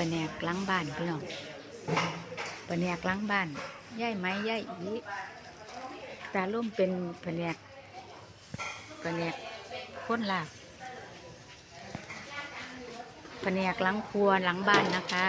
ลาแหนกล้างบ้านพี่น้องปลาแหนกล้างบ้านย่ายไม้ย่ายอีตาล่มเป็นปลาแหนกปลาแหนกพ้นลาบปลาแหนกล้างครัวล้างบ้านนะคะ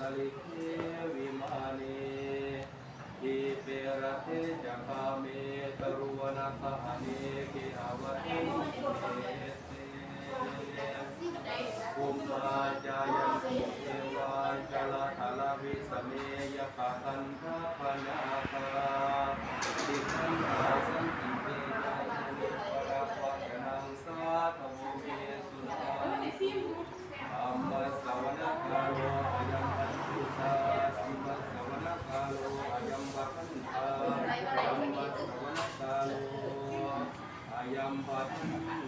सलिके विमाने दीपेरते जकामे तरुवनक अनेके अवतीने um, but